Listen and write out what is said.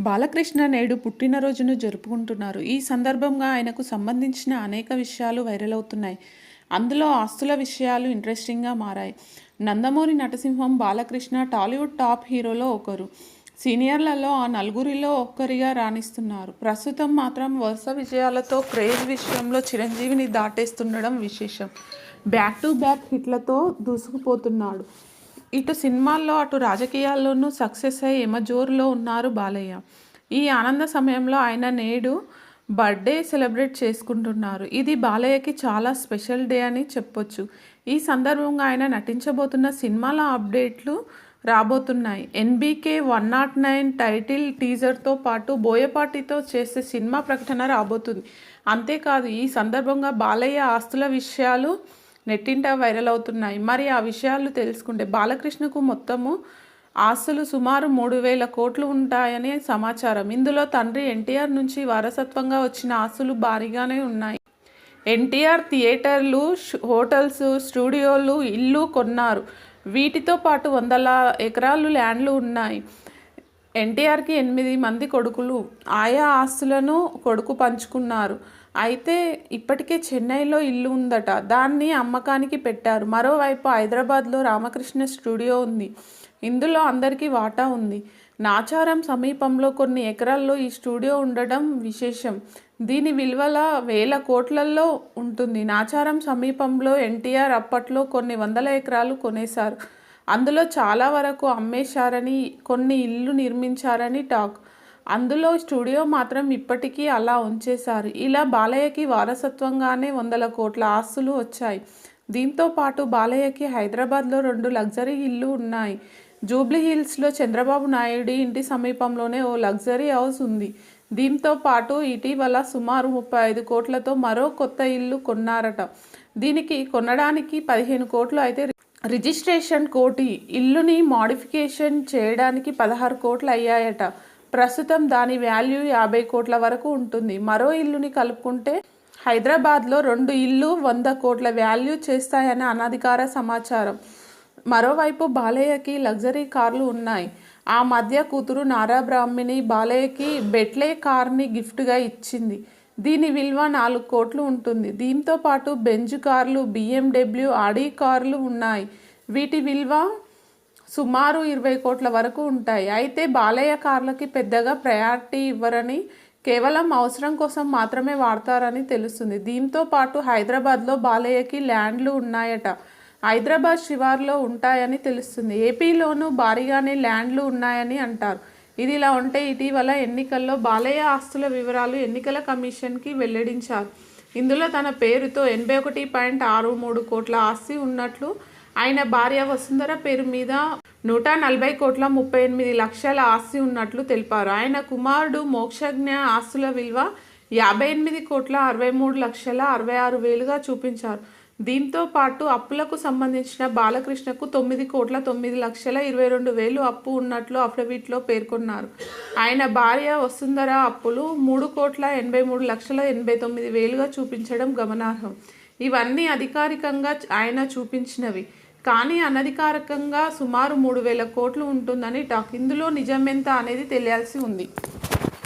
బాలకృష్ణ నేడు పుట్టినరోజును జరుపుకుంటున్నారు. ఈ సందర్భంగా ఆయనకు సంబంధించిన అనేక విషయాలు వైరల్ అవుతున్నాయి. అందులో ఆస్తుల విషయాలు ఇంట్రెస్టింగ్గా మారాయి. నందమూరి నటసింహం బాలకృష్ణ టాలీవుడ్ టాప్ హీరోలో ఒకరు. సీనియర్లలో ఆ నలుగురిలో ఒక్కరిగా రాణిస్తున్నారు. ప్రస్తుతం మాత్రం వరుస విజయాలతో క్రేజ్ విషయంలో చిరంజీవిని దాటేస్తుండడం విశేషం. బ్యాక్ టు బ్యాక్ హిట్లతో దూసుకుపోతున్నాడు. ఇటు సినిమాల్లో అటు రాజకీయాల్లోనూ సక్సెస్ అయ్యి ఎమజోరులో ఉన్నారు బాలయ్య. ఈ ఆనంద సమయంలో ఆయన నేడు బర్త్డే సెలబ్రేట్ చేసుకుంటున్నారు. ఇది బాలయ్యకి చాలా స్పెషల్ డే అని చెప్పొచ్చు. ఈ సందర్భంగా ఆయన నటించబోతున్న సినిమాల అప్డేట్లు రాబోతున్నాయి. NBK one nought nine title టీజర్తో పాటు బోయపాటితో చేసే సినిమా ప్రకటన రాబోతుంది. అంతేకాదు ఈ సందర్భంగా బాలయ్య ఆస్తుల విషయాలు నెట్టింట వైరల్ అవుతున్నాయి. మరి ఆ విషయాలు తెలుసుకుంటే బాలకృష్ణకు మొత్తము ఆస్తులు సుమారు మూడు వేల కోట్లు ఉంటాయనే సమాచారం. ఇందులో తండ్రి ఎన్టీఆర్ నుంచి వారసత్వంగా వచ్చిన ఆస్తులు భారీగానే ఉన్నాయి. ఎన్టీఆర్ థియేటర్లు హోటల్స్ స్టూడియోలు ఇల్లు కొన్నారు. వీటితో పాటు వందల ఎకరాలు ల్యాండ్లు ఉన్నాయి. ఎన్టీఆర్కి ఎనిమిది మంది కొడుకులు. ఆయా ఆస్తులను కొడుకు పంచుకున్నారు. అయితే ఇప్పటికే చెన్నైలో ఇల్లు ఉందట. దాన్ని అమ్మకానికి పెట్టారు. మరోవైపు హైదరాబాద్లో రామకృష్ణ స్టూడియో ఉంది. ఇందులో అందరికీ వాటా ఉంది. నాచారం సమీపంలో కొన్ని ఎకరాల్లో ఈ స్టూడియో ఉండడం విశేషం. దీని విలువల వేల కోట్లల్లో ఉంటుంది. నాచారం సమీపంలో ఎన్టీఆర్ అప్పట్లో కొన్ని వందల ఎకరాలు కొనేశారు. అందులో చాలా వరకు అమ్మేశారని కొన్ని ఇల్లు నిర్మించారని టాక్. అందులో స్టూడియో మాత్రం ఇప్పటికీ అలా ఉంచేశారు. ఇలా బాలయ్యకి వారసత్వంగానే వందల కోట్ల ఆస్తులు వచ్చాయి. దీంతో పాటు బాలయ్యకి హైదరాబాద్లో రెండు లగ్జరీ ఇల్లు ఉన్నాయి. జూబ్లీ హిల్స్లో చంద్రబాబు నాయుడు ఇంటి సమీపంలోనే ఓ లగ్జరీ హౌస్ ఉంది. దీంతో పాటు ఇటీవల సుమారు ముప్పై ఐదు కోట్లతో మరో కొత్త ఇల్లు కొన్నారట. దీనికి కొనడానికి పదిహేను కోట్లు అయితే రిజిస్ట్రేషన్ కోటి. ఇల్లుని మాడిఫికేషన్ చేయడానికి పదహారు కోట్లు అయ్యాయట. ప్రస్తుతం దాని వాల్యూ యాభై కోట్ల వరకు ఉంటుంది. మరో ఇల్లుని కలుపుకుంటే హైదరాబాద్లో రెండు ఇల్లు వంద కోట్ల వాల్యూ చేస్తాయని అనధికార సమాచారం. మరోవైపు బాలయ్యకి లగ్జరీ కార్లు ఉన్నాయి. ఆ మధ్య కూతురు నారా బ్రాహ్మిణి బాలయ్యకి బెట్లే కార్ని గిఫ్ట్గా ఇచ్చింది. దీని విలువ నాలుగు కోట్లు ఉంటుంది. దీంతో పాటు బెంజ్ కార్లు బిఎండబ్ల్యూ ఆడి కార్లు ఉన్నాయి. వీటి విలువ సుమారు ఇరవై కోట్ల వరకు ఉంటాయి. అయితే బాలయ్య కార్లకి పెద్దగా ప్రయారిటీ ఇవ్వరని కేవలం అవసరం కోసం మాత్రమే వాడతారని తెలుస్తుంది. దీంతో పాటు హైదరాబాద్లో బాలయ్యకి ల్యాండ్లు ఉన్నాయట. హైదరాబాద్ శివార్లో ఉంటాయని తెలుస్తుంది. ఏపీలోనూ భారీగానే ల్యాండ్లు ఉన్నాయని అంటారు. ఇది ఇలా ఉంటే ఇటీవల ఎన్నికల్లో బాలయ్య ఆస్తుల వివరాలు ఎన్నికల కమిషన్కి వెల్లడించారు. ఇందులో తన పేరుతో ఎనభై ఒకటి పాయింట్ ఆరు మూడు కోట్ల ఆస్తి ఉన్నట్లు ఆయన భార్య వసుంధర పేరు మీద నూట నలభై కోట్ల ముప్పై ఎనిమిది లక్షల ఆస్తి ఉన్నట్లు తెలిపారు. ఆయన కుమారుడు మోక్షజ్ఞ ఆస్తుల విలువ యాభై ఎనిమిది కోట్ల అరవై మూడు లక్షల అరవై ఆరు వేలుగా చూపించారు. దీంతో పాటు అప్పులకు సంబంధించిన బాలకృష్ణకు తొమ్మిది కోట్ల తొమ్మిది లక్షల ఇరవై రెండు వేలు అప్పు ఉన్నట్లు అఫిడవిట్లో పేర్కొన్నారు. ఆయన భార్య వసుంధర అప్పులు మూడు కోట్ల ఎనభై మూడు లక్షల ఎనభై తొమ్మిది వేలుగా చూపించడం గమనార్హం. ఇవన్నీ అధికారికంగా ఆయన చూపించినవి. కానీ అనధికారికంగా సుమారు మూడు వేల కోట్లు ఉంటుందని టాక్. ఇందులో నిజమెంత అనేది తెలియాల్సి ఉంది.